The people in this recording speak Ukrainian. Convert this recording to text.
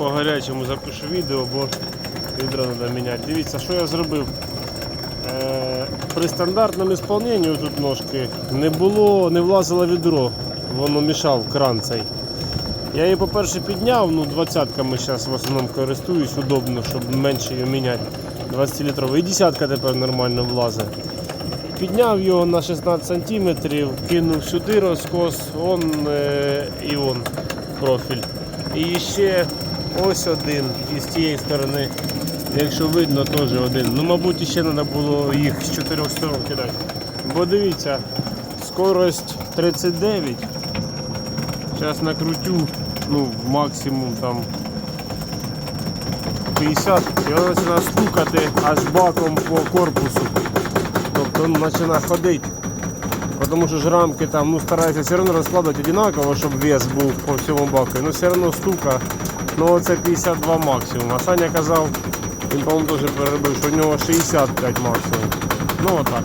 по гарячому запишу відео, бо відро треба міняти. Дивіться, що я зробив. Е, при стандартному ісполненні тут ножки не було, не влазило відро, воно мішав кран цей. Я її, по-перше, підняв, ну 20-ками зараз в основному користуюсь, удобно, щоб менше її міняти. 20 літровий. І десятка тепер нормально влазить. Підняв його на 16 см, кинув сюди розкос, он е, і он профіль. І ще ось один із тієї сторони. Якщо видно, теж один. Ну, мабуть, ще треба було їх з чотирьох сторон кидати. Бо дивіться, скорость 39. Зараз накрутю, ну, максимум там 50, і воно починає стукати аж баком по корпусу. Тобто він починає ходити. Тому що ж рамки там ну, стараюся все одно розкладати однаково, щоб вес був по всьому баку. Ну все одно стука. Ну це 52 максимум. А Саня казав, він, по-моєму, теж переробив, що у нього 65 максимум. Ну отак.